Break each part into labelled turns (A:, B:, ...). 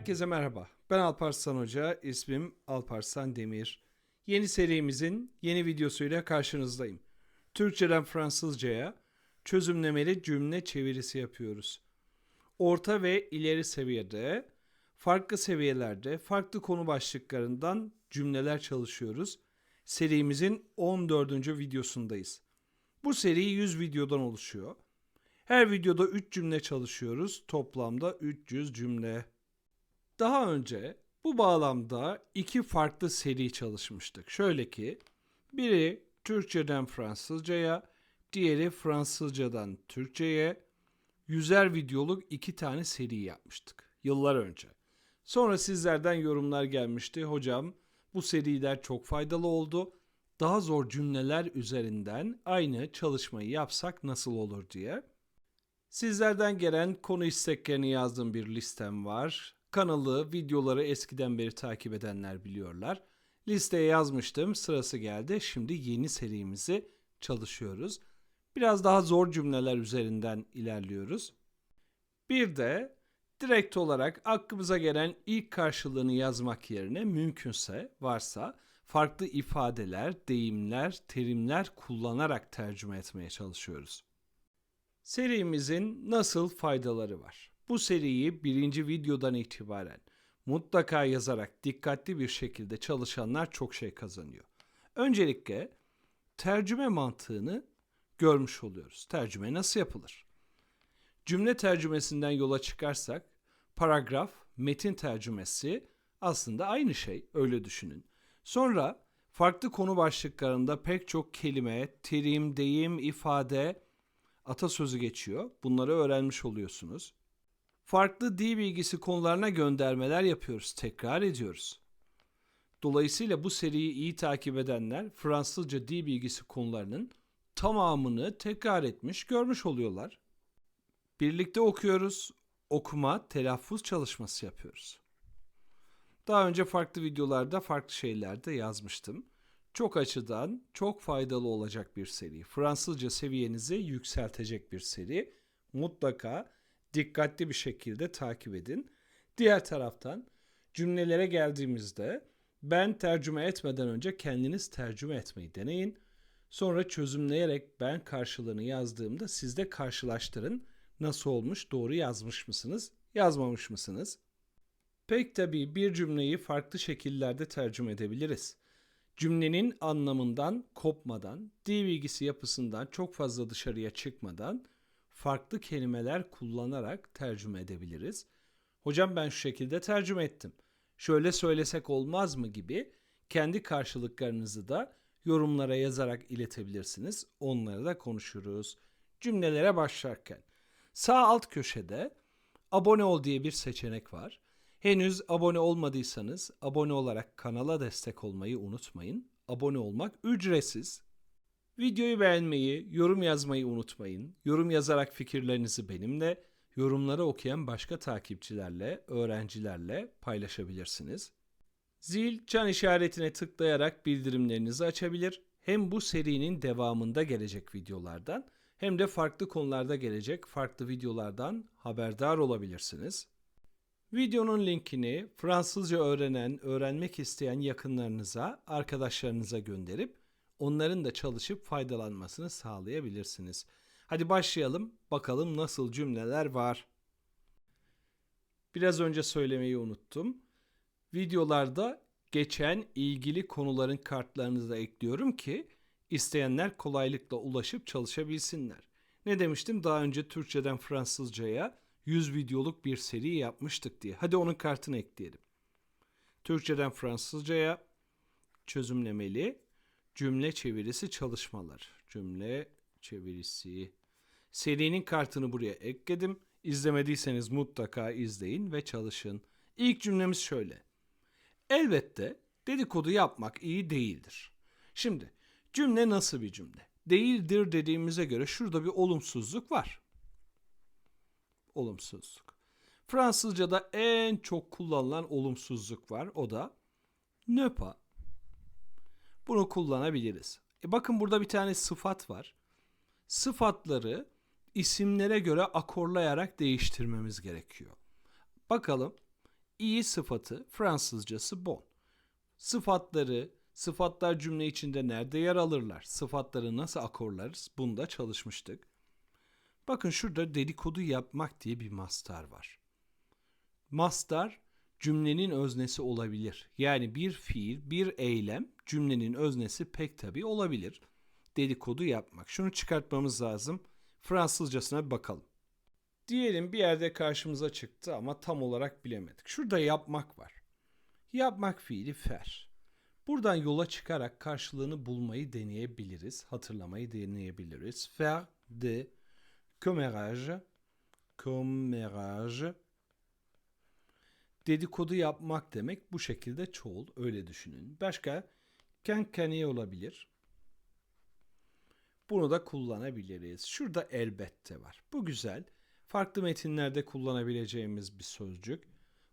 A: Herkese merhaba. Ben Alparslan Hoca, ismim Alparslan Demir. Yeni serimizin yeni videosuyla karşınızdayım. Türkçeden Fransızcaya çözümlemeli cümle çevirisi yapıyoruz. Orta ve ileri seviyede, farklı seviyelerde, farklı konu başlıklarından cümleler çalışıyoruz. Serimizin 14. videosundayız. Bu seri 100 videodan oluşuyor. Her videoda 3 cümle çalışıyoruz. Toplamda 300 cümle. Daha önce bu bağlamda iki farklı seri çalışmıştık. Şöyle ki biri Türkçeden Fransızcaya, diğeri Fransızcadan Türkçeye yüzer videoluk iki tane seri yapmıştık yıllar önce. Sonra sizlerden yorumlar gelmişti. Hocam bu seriler çok faydalı oldu. Daha zor cümleler üzerinden aynı çalışmayı yapsak nasıl olur diye. Sizlerden gelen konu isteklerini yazdığım bir listem var. Kanalı, videoları eskiden beri takip edenler biliyorlar. Listeye yazmıştım, sırası geldi. Şimdi yeni serimizi çalışıyoruz. Biraz daha zor cümleler üzerinden ilerliyoruz. Bir de direkt olarak aklımıza gelen ilk karşılığını yazmak yerine mümkünse varsa farklı ifadeler, deyimler, terimler kullanarak tercüme etmeye çalışıyoruz. Serimizin nasıl faydaları var? Bu seriyi birinci videodan itibaren mutlaka yazarak dikkatli bir şekilde çalışanlar çok şey kazanıyor. Öncelikle tercüme mantığını görmüş oluyoruz. Tercüme nasıl yapılır? Cümle tercümesinden yola çıkarsak paragraf, metin tercümesi aslında aynı şey öyle düşünün. Sonra farklı konu başlıklarında pek çok kelime, terim, deyim, ifade, atasözü geçiyor. Bunları öğrenmiş oluyorsunuz. Farklı dil bilgisi konularına göndermeler yapıyoruz, tekrar ediyoruz. Dolayısıyla bu seriyi iyi takip edenler Fransızca dil bilgisi konularının tamamını tekrar etmiş, görmüş oluyorlar. Birlikte okuyoruz, okuma, telaffuz çalışması yapıyoruz. Daha önce farklı videolarda farklı şeylerde yazmıştım. Çok açıdan çok faydalı olacak bir seri. Fransızca seviyenizi yükseltecek bir seri. Mutlaka dikkatli bir şekilde takip edin. Diğer taraftan cümlelere geldiğimizde ben tercüme etmeden önce kendiniz tercüme etmeyi deneyin. Sonra çözümleyerek ben karşılığını yazdığımda siz de karşılaştırın. Nasıl olmuş, doğru yazmış mısınız, yazmamış mısınız? Pek tabii bir cümleyi farklı şekillerde tercüme edebiliriz. Cümlenin anlamından kopmadan, dil bilgisi yapısından çok fazla dışarıya çıkmadan farklı kelimeler kullanarak tercüme edebiliriz. Hocam ben şu şekilde tercüme ettim. Şöyle söylesek olmaz mı gibi kendi karşılıklarınızı da yorumlara yazarak iletebilirsiniz. Onları da konuşuruz. Cümlelere başlarken sağ alt köşede abone ol diye bir seçenek var. Henüz abone olmadıysanız abone olarak kanala destek olmayı unutmayın. Abone olmak ücretsiz. Videoyu beğenmeyi, yorum yazmayı unutmayın. Yorum yazarak fikirlerinizi benimle, yorumları okuyan başka takipçilerle, öğrencilerle paylaşabilirsiniz. Zil çan işaretine tıklayarak bildirimlerinizi açabilir. Hem bu serinin devamında gelecek videolardan hem de farklı konularda gelecek farklı videolardan haberdar olabilirsiniz. Videonun linkini Fransızca öğrenen, öğrenmek isteyen yakınlarınıza, arkadaşlarınıza gönderip onların da çalışıp faydalanmasını sağlayabilirsiniz. Hadi başlayalım. Bakalım nasıl cümleler var. Biraz önce söylemeyi unuttum. Videolarda geçen ilgili konuların kartlarını da ekliyorum ki isteyenler kolaylıkla ulaşıp çalışabilsinler. Ne demiştim daha önce Türkçeden Fransızcaya 100 videoluk bir seri yapmıştık diye. Hadi onun kartını ekleyelim. Türkçeden Fransızcaya çözümlemeli cümle çevirisi çalışmalar. Cümle çevirisi. Serinin kartını buraya ekledim. İzlemediyseniz mutlaka izleyin ve çalışın. İlk cümlemiz şöyle. Elbette dedikodu yapmak iyi değildir. Şimdi cümle nasıl bir cümle? Değildir dediğimize göre şurada bir olumsuzluk var olumsuzluk. Fransızca'da en çok kullanılan olumsuzluk var. O da ne pas. Bunu kullanabiliriz. E bakın burada bir tane sıfat var. Sıfatları isimlere göre akorlayarak değiştirmemiz gerekiyor. Bakalım iyi sıfatı Fransızcası bon. Sıfatları, sıfatlar cümle içinde nerede yer alırlar? Sıfatları nasıl akorlarız? Bunda çalışmıştık. Bakın şurada dedikodu yapmak diye bir mastar var. Mastar cümlenin öznesi olabilir. Yani bir fiil, bir eylem cümlenin öznesi pek tabii olabilir. Dedikodu yapmak. Şunu çıkartmamız lazım. Fransızcasına bir bakalım. Diyelim bir yerde karşımıza çıktı ama tam olarak bilemedik. Şurada yapmak var. Yapmak fiili fer. Buradan yola çıkarak karşılığını bulmayı deneyebiliriz. Hatırlamayı deneyebiliriz. Faire de commérage, commérage. Dedikodu yapmak demek bu şekilde çoğul. Öyle düşünün. Başka kenkani olabilir. Bunu da kullanabiliriz. Şurada elbette var. Bu güzel. Farklı metinlerde kullanabileceğimiz bir sözcük.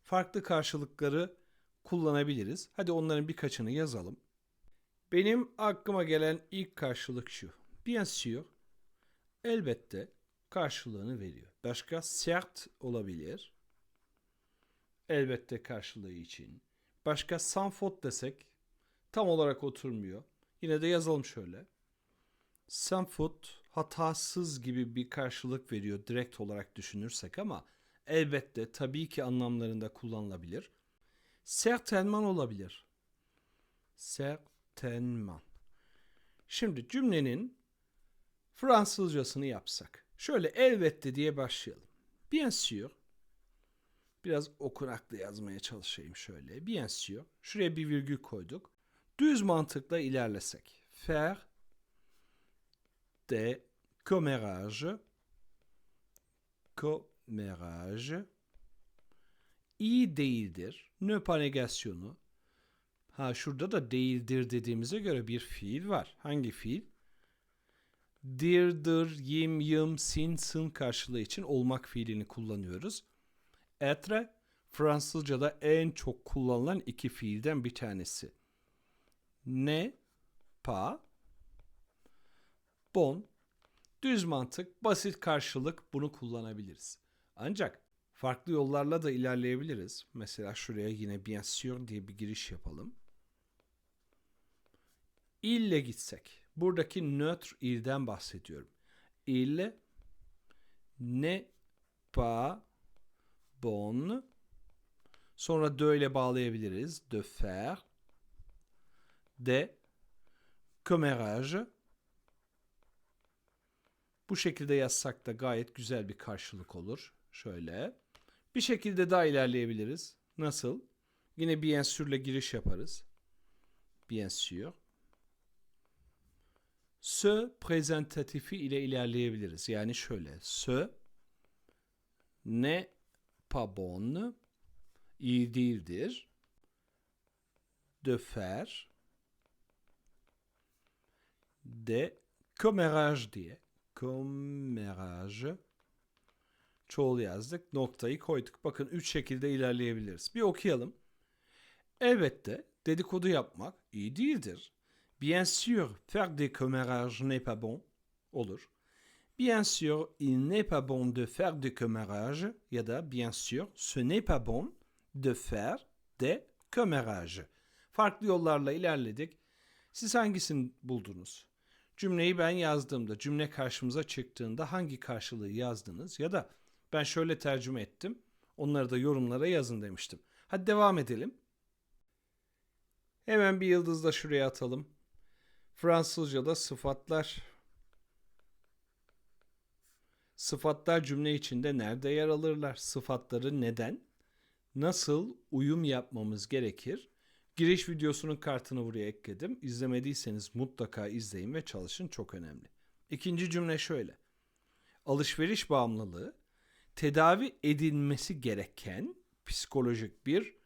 A: Farklı karşılıkları kullanabiliriz. Hadi onların birkaçını yazalım. Benim aklıma gelen ilk karşılık şu. Bien sûr, elbette karşılığını veriyor. Başka cert olabilir. Elbette karşılığı için. Başka faute desek tam olarak oturmuyor. Yine de yazalım şöyle. Faute hatasız gibi bir karşılık veriyor direkt olarak düşünürsek ama elbette tabii ki anlamlarında kullanılabilir. Certainement olabilir. Certainement. Şimdi cümlenin Fransızcasını yapsak. Şöyle elbette diye başlayalım. Bien sûr. Biraz okunaklı yazmaya çalışayım şöyle. Bien sûr. Şuraya bir virgül koyduk. Düz mantıkla ilerlesek. Faire de commérage commérage iyi değildir. Ne pas negasyonu. Ha şurada da değildir dediğimize göre bir fiil var. Hangi fiil? Dirdir, yim, yım, sin, sın karşılığı için olmak fiilini kullanıyoruz. Etre Fransızca'da en çok kullanılan iki fiilden bir tanesi. Ne, pa, bon, düz mantık, basit karşılık bunu kullanabiliriz. Ancak farklı yollarla da ilerleyebiliriz. Mesela şuraya yine bien sûr diye bir giriş yapalım. İlle gitsek. Buradaki nötr ilden bahsediyorum. Il ne pas bon. Sonra de ile bağlayabiliriz. De faire. De commérage. Bu şekilde yazsak da gayet güzel bir karşılık olur. Şöyle. Bir şekilde daha ilerleyebiliriz. Nasıl? Yine bien sûr'le giriş yaparız. Bien sûr. Se prezentatifi ile ilerleyebiliriz. Yani şöyle. Se ne pas bon iyi değildir. De faire de commérage diye. Commérage çoğul yazdık. Noktayı koyduk. Bakın üç şekilde ilerleyebiliriz. Bir okuyalım. Elbette dedikodu yapmak iyi değildir. Bien sûr, faire des commérages n'est pas bon. Olur. Bien sûr, il n'est pas bon de faire des commérages ya da bien sûr, ce n'est pas bon de faire des commérages. Farklı yollarla ilerledik. Siz hangisini buldunuz? Cümleyi ben yazdığımda, cümle karşımıza çıktığında hangi karşılığı yazdınız ya da ben şöyle tercüme ettim. Onları da yorumlara yazın demiştim. Hadi devam edelim. Hemen bir yıldız da şuraya atalım. Fransızca'da sıfatlar Sıfatlar cümle içinde nerede yer alırlar? Sıfatları neden? Nasıl uyum yapmamız gerekir? Giriş videosunun kartını buraya ekledim. İzlemediyseniz mutlaka izleyin ve çalışın çok önemli. İkinci cümle şöyle. Alışveriş bağımlılığı tedavi edilmesi gereken psikolojik bir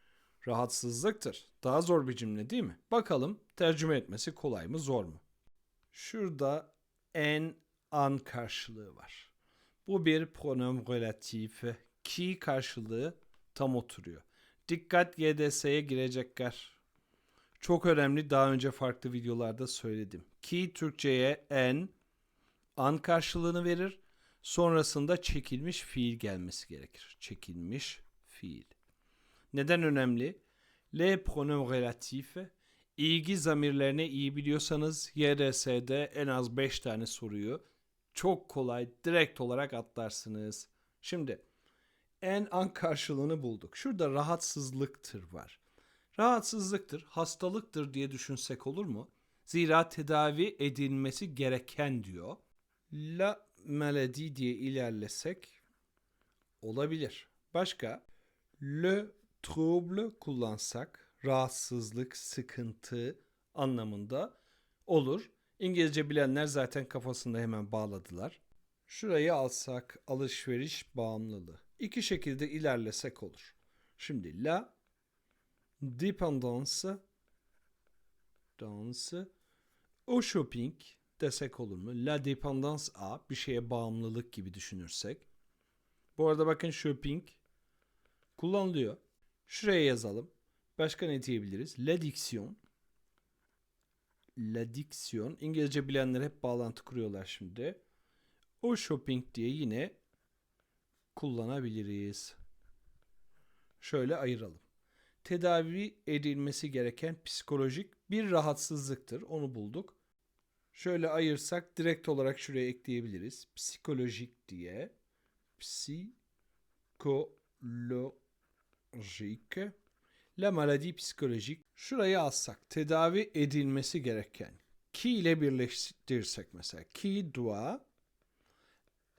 A: rahatsızlıktır. Daha zor bir cümle değil mi? Bakalım tercüme etmesi kolay mı zor mu? Şurada en an karşılığı var. Bu bir pronom relatif. Ki karşılığı tam oturuyor. Dikkat YDS'ye girecekler. Çok önemli daha önce farklı videolarda söyledim. Ki Türkçe'ye en an karşılığını verir. Sonrasında çekilmiş fiil gelmesi gerekir. Çekilmiş fiil. Neden önemli? Le pronom relatif ilgi zamirlerini iyi biliyorsanız YDS'de en az 5 tane soruyu çok kolay direkt olarak atlarsınız. Şimdi en an karşılığını bulduk. Şurada rahatsızlıktır var. Rahatsızlıktır, hastalıktır diye düşünsek olur mu? Zira tedavi edilmesi gereken diyor. La maladie diye ilerlesek olabilir. Başka? Le trouble kullansak rahatsızlık, sıkıntı anlamında olur. İngilizce bilenler zaten kafasında hemen bağladılar. Şurayı alsak alışveriş bağımlılığı. İki şekilde ilerlesek olur. Şimdi la dépendance dansı au shopping desek olur mu? La dépendance a bir şeye bağımlılık gibi düşünürsek. Bu arada bakın shopping kullanılıyor. Şuraya yazalım. Başka ne diyebiliriz? L'addiction. L'addiction. İngilizce bilenler hep bağlantı kuruyorlar şimdi. O shopping diye yine kullanabiliriz. Şöyle ayıralım. Tedavi edilmesi gereken psikolojik bir rahatsızlıktır. Onu bulduk. Şöyle ayırsak direkt olarak şuraya ekleyebiliriz. Psikolojik diye. Psikolojik. La maladie psikolojik. Şurayı alsak tedavi edilmesi gereken. Ki ile birleştirsek mesela. Ki doit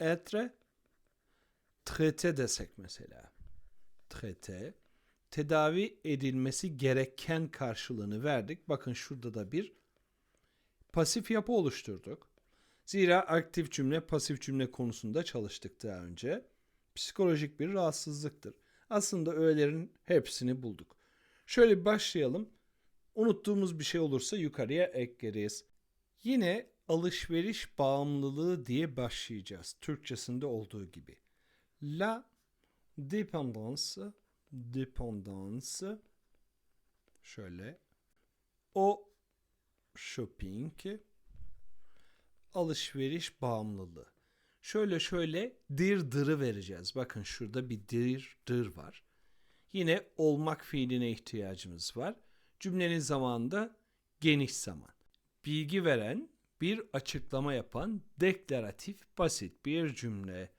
A: être traité desek mesela. Traité. Tedavi edilmesi gereken karşılığını verdik. Bakın şurada da bir pasif yapı oluşturduk. Zira aktif cümle pasif cümle konusunda çalıştık daha önce. Psikolojik bir rahatsızlıktır. Aslında öğelerin hepsini bulduk. Şöyle başlayalım. Unuttuğumuz bir şey olursa yukarıya ekleriz. Yine alışveriş bağımlılığı diye başlayacağız. Türkçesinde olduğu gibi. La dépendance dépendance şöyle o shopping alışveriş bağımlılığı. Şöyle şöyle dir dırı vereceğiz. Bakın şurada bir dir dır var. Yine olmak fiiline ihtiyacımız var. Cümlenin zamanında geniş zaman. Bilgi veren, bir açıklama yapan deklaratif basit bir cümle.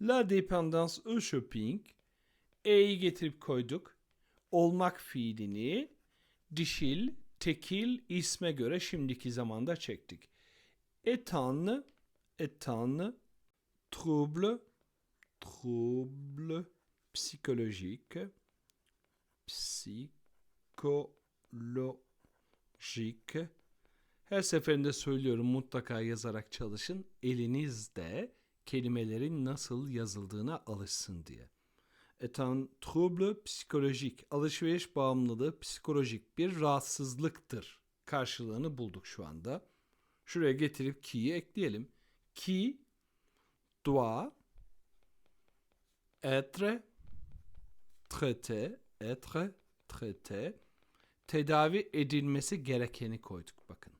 A: La dépendance au shopping E'yi getirip koyduk. Olmak fiilini dişil, tekil isme göre şimdiki zamanda çektik. Etan, etan, trouble, trouble psychologique, psikolojik. Her seferinde söylüyorum mutlaka yazarak çalışın. Elinizde kelimelerin nasıl yazıldığına alışsın diye. Etan trouble psikolojik, alışveriş bağımlılığı psikolojik bir rahatsızlıktır. Karşılığını bulduk şu anda. Şuraya getirip ki'yi ekleyelim. Ki doit être traité, être traité tedavi edilmesi gerekeni koyduk bakın.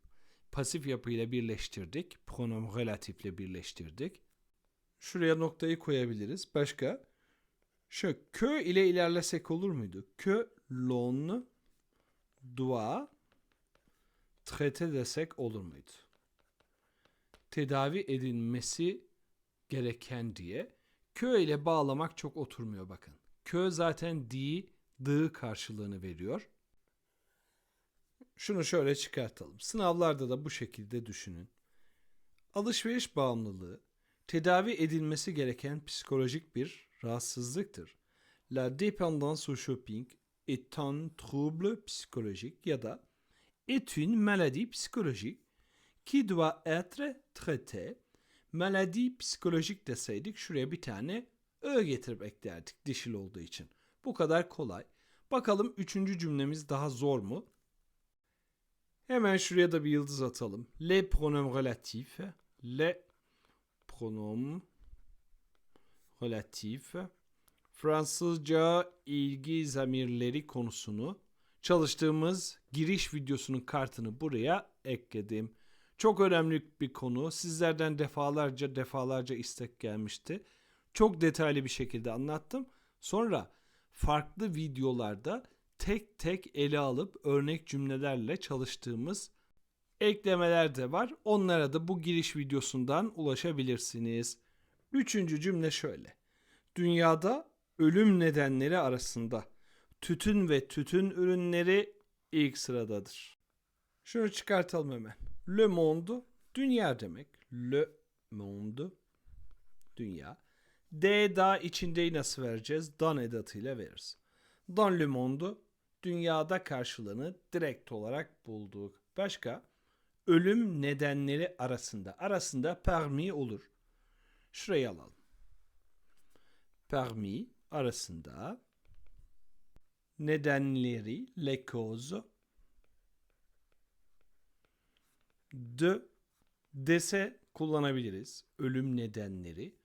A: Pasif yapıyla birleştirdik. Pronom relatifle birleştirdik. Şuraya noktayı koyabiliriz. Başka? Şu kö ile ilerlesek olur muydu? Kö l'on doit traiter desek olur muydu? Tedavi edilmesi gereken diye kö ile bağlamak çok oturmuyor bakın. Kö zaten di, dı karşılığını veriyor. Şunu şöyle çıkartalım. Sınavlarda da bu şekilde düşünün. Alışveriş bağımlılığı tedavi edilmesi gereken psikolojik bir rahatsızlıktır. La dépendance au shopping est un trouble psychologique ya da est une maladie psychologique qui doit être traitée. Maladie psikolojik deseydik şuraya bir tane ö getirip eklerdik dişil olduğu için. Bu kadar kolay. Bakalım üçüncü cümlemiz daha zor mu? Hemen şuraya da bir yıldız atalım. Les pronoms relatifs. Les pronoms relatif Fransızca ilgi zamirleri konusunu çalıştığımız giriş videosunun kartını buraya ekledim. Çok önemli bir konu. Sizlerden defalarca defalarca istek gelmişti. Çok detaylı bir şekilde anlattım. Sonra farklı videolarda tek tek ele alıp örnek cümlelerle çalıştığımız eklemeler de var. Onlara da bu giriş videosundan ulaşabilirsiniz. Üçüncü cümle şöyle. Dünyada ölüm nedenleri arasında tütün ve tütün ürünleri ilk sıradadır. Şunu çıkartalım hemen. Le monde dünya demek. Le monde dünya. D da içindeyi nasıl vereceğiz? Dan edatıyla veririz. Dans le monde dünyada karşılığını direkt olarak bulduk. Başka? Ölüm nedenleri arasında. Arasında parmi olur. Şurayı alalım. Parmi arasında nedenleri les causes de dese kullanabiliriz. Ölüm nedenleri.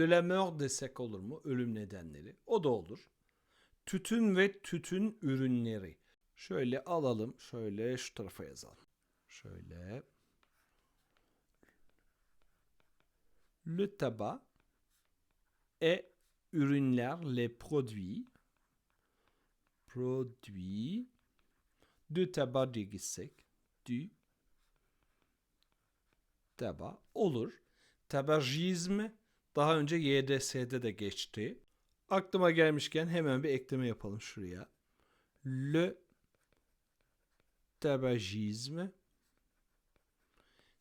A: De la mort desek olur mu? Ölüm nedenleri. O da olur. Tütün ve tütün ürünleri. Şöyle alalım. Şöyle şu tarafa yazalım. Şöyle. Le tabac et ürünler, les produits produits de tabac diye gitsek du tabac olur. Tabajizm daha önce YDS'de de geçti. Aklıma gelmişken hemen bir ekleme yapalım şuraya. Le tabajizm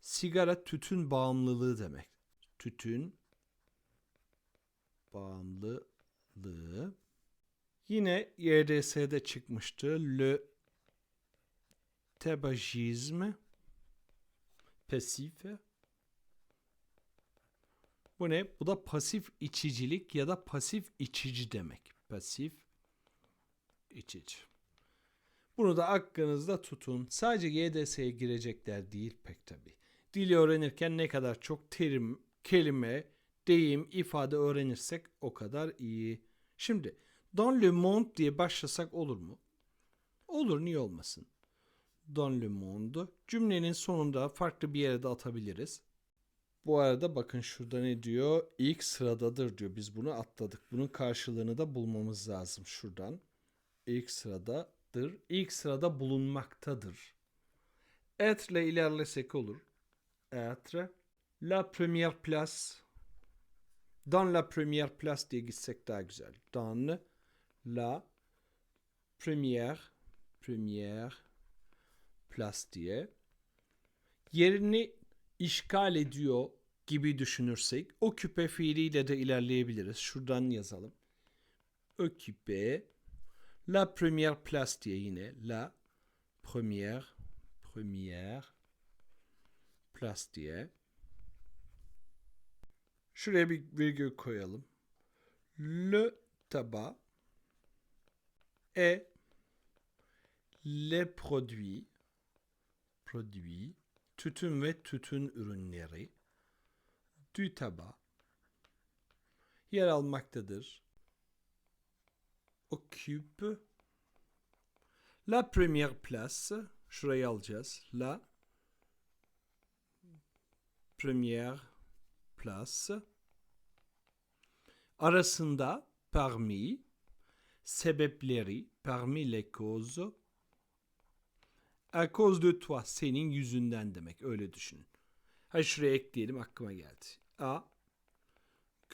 A: sigara tütün bağımlılığı demek. Tütün bağımlılığı. Yine YDS'de çıkmıştı. Le tabagisme pasif. Bu ne? Bu da pasif içicilik ya da pasif içici demek. Pasif içici. Bunu da aklınızda tutun. Sadece YDS'ye girecekler değil pek tabi. Dili öğrenirken ne kadar çok terim, kelime, deyim, ifade öğrenirsek o kadar iyi. Şimdi dans le monde diye başlasak olur mu? Olur niye olmasın? Dans le monde cümlenin sonunda farklı bir yere de atabiliriz. Bu arada bakın şurada ne diyor? İlk sıradadır diyor. Biz bunu atladık. Bunun karşılığını da bulmamız lazım şuradan. İlk sıradadır. İlk sırada bulunmaktadır. İle ilerlesek olur. Être. La première place. Dans la première place diye gitsek daha güzel. Dans la première première place diye. Yerini işgal ediyor gibi düşünürsek o küpe fiiliyle de ilerleyebiliriz. Şuradan yazalım. Occuper la première place diye yine la première première place diye. Şuraya bir virgül koyalım. Le tabac et les produits produits tütün ve tütün ürünleri. Du tabac yer almaktadır. Occupe. La première place. Şurayı alacağız. La première place. Arasında parmi sebepleri parmi les causes A cause de toi senin yüzünden demek öyle düşünün. Ha şuraya ekleyelim aklıma geldi. A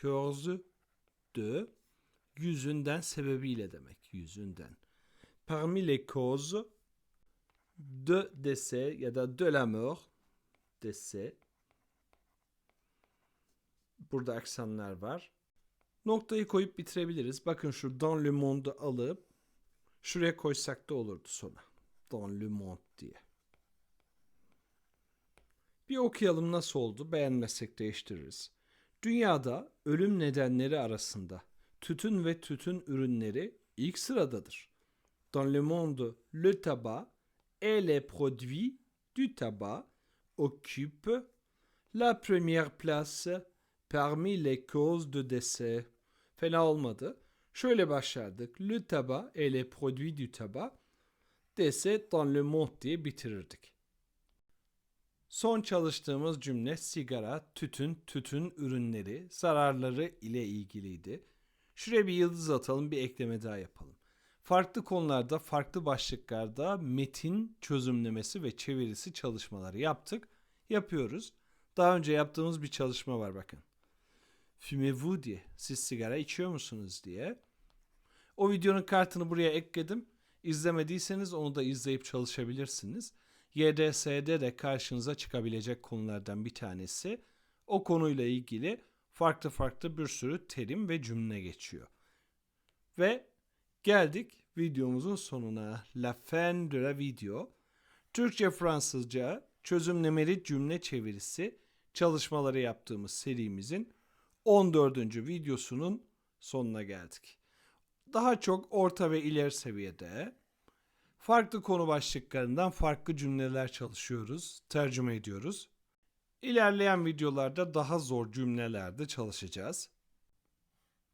A: cause de yüzünden sebebiyle demek yüzünden. Parmi les causes de décès ya da de la mort décès Burada aksanlar var. Noktayı koyup bitirebiliriz. Bakın şu dans le monde alıp şuraya koysak da olurdu sona. Dans le monde diye. Bir okuyalım nasıl oldu. Beğenmezsek değiştiririz. Dünyada ölüm nedenleri arasında tütün ve tütün ürünleri ilk sıradadır. Dans le monde, le tabac et les produits du tabac occupent la première place parmi les causes de décès. Fena olmadı. Şöyle başlardık. Le tabac et les produits du tabac décès dans le monde diye bitirirdik. Son çalıştığımız cümle sigara, tütün, tütün ürünleri, zararları ile ilgiliydi. Şuraya bir yıldız atalım, bir ekleme daha yapalım. Farklı konularda, farklı başlıklarda metin çözümlemesi ve çevirisi çalışmaları yaptık, yapıyoruz. Daha önce yaptığımız bir çalışma var bakın. Fumez-vous diye, siz sigara içiyor musunuz diye. O videonun kartını buraya ekledim. İzlemediyseniz onu da izleyip çalışabilirsiniz. YDS'de de karşınıza çıkabilecek konulardan bir tanesi. O konuyla ilgili farklı farklı bir sürü terim ve cümle geçiyor. Ve geldik videomuzun sonuna. La fin de la video. Türkçe Fransızca çözümlemeli cümle çevirisi çalışmaları yaptığımız serimizin 14. videosunun sonuna geldik. Daha çok orta ve ileri seviyede farklı konu başlıklarından farklı cümleler çalışıyoruz, tercüme ediyoruz. İlerleyen videolarda daha zor cümlelerde çalışacağız.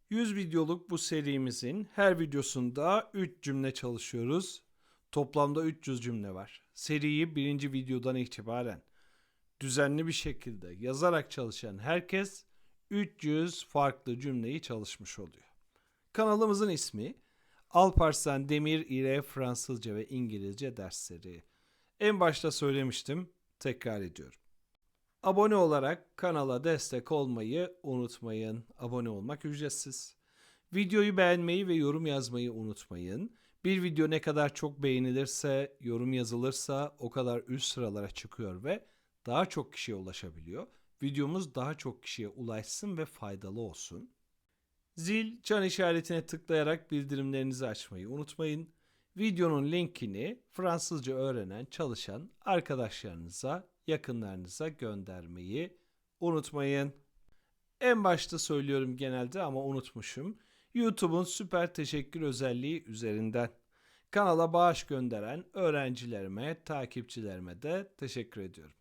A: 100 videoluk bu serimizin her videosunda 3 cümle çalışıyoruz. Toplamda 300 cümle var. Seriyi birinci videodan itibaren düzenli bir şekilde yazarak çalışan herkes 300 farklı cümleyi çalışmış oluyor. Kanalımızın ismi Alparslan Demir ile Fransızca ve İngilizce dersleri. En başta söylemiştim, tekrar ediyorum. Abone olarak kanala destek olmayı unutmayın. Abone olmak ücretsiz. Videoyu beğenmeyi ve yorum yazmayı unutmayın. Bir video ne kadar çok beğenilirse, yorum yazılırsa o kadar üst sıralara çıkıyor ve daha çok kişiye ulaşabiliyor. Videomuz daha çok kişiye ulaşsın ve faydalı olsun. Zil, çan işaretine tıklayarak bildirimlerinizi açmayı unutmayın. Videonun linkini Fransızca öğrenen çalışan arkadaşlarınıza, yakınlarınıza göndermeyi unutmayın. En başta söylüyorum genelde ama unutmuşum. YouTube'un süper teşekkür özelliği üzerinden kanala bağış gönderen öğrencilerime, takipçilerime de teşekkür ediyorum.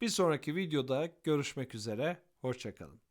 A: Bir sonraki videoda görüşmek üzere, hoşçakalın.